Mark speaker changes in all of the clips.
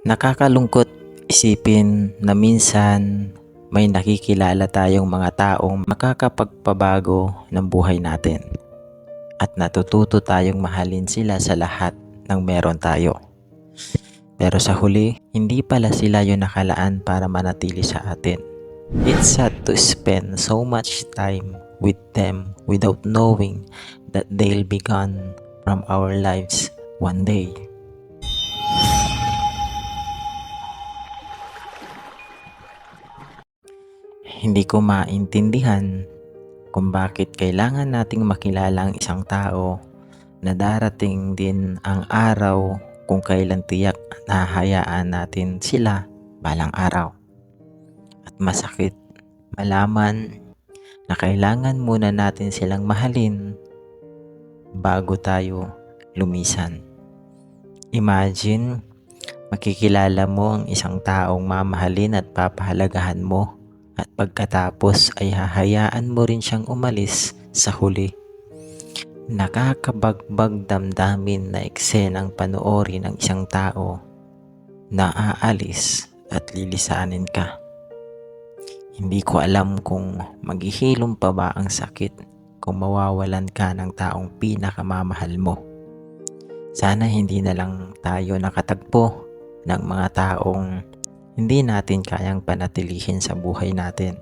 Speaker 1: Nakakalungkot isipin na minsan may nakikilala tayong mga taong makakapagpabago ng buhay natin at natututo tayong mahalin sila sa lahat ng meron tayo. Pero sa huli, hindi pala sila yung nakalaan para manatili sa atin. It's sad to spend so much time with them without knowing that they'll be gone from our lives one day. Hindi ko maintindihan kung bakit kailangan nating makilala ang isang tao na darating din ang araw kung kailan tiyak na hayaan natin sila balang araw. At masakit malaman na kailangan muna natin silang mahalin bago tayo lumisan. Imagine, makikilala mo ang isang taong mamahalin at papahalagahan mo at pagkatapos ay hahayaan mo rin siyang umalis sa huli. Nakakabagbag damdamin na eksenang panoorin ng isang tao na aalis at lilisanin ka. Hindi ko alam kung maghihilom pa ba ang sakit kung mawawalan ka ng taong pinakamamahal mo. Sana hindi na lang tayo nakatagpo ng mga taong hindi natin kayang panatilihin sa buhay natin.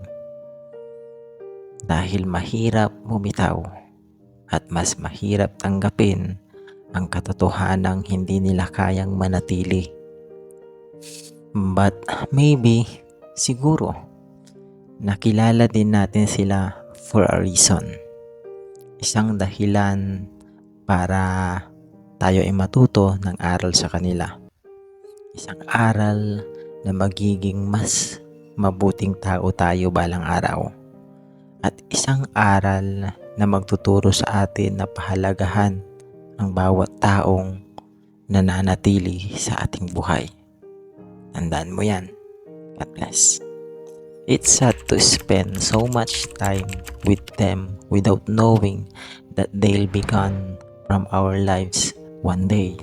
Speaker 1: Dahil mahirap bumitaw at mas mahirap tanggapin ang katotohanang hindi nila kayang manatili. But maybe, siguro, nakilala din natin sila for a reason. Isang dahilan para tayo ay matuto ng aral sa kanila. Isang aral na magiging mas mabuting tao tayo balang araw. At isang aral na magtuturo sa atin na pahalagahan ang bawat taong nananatili sa ating buhay. Tandaan mo yan. God bless. It's sad to spend so much time with them without knowing that they'll be gone from our lives one day.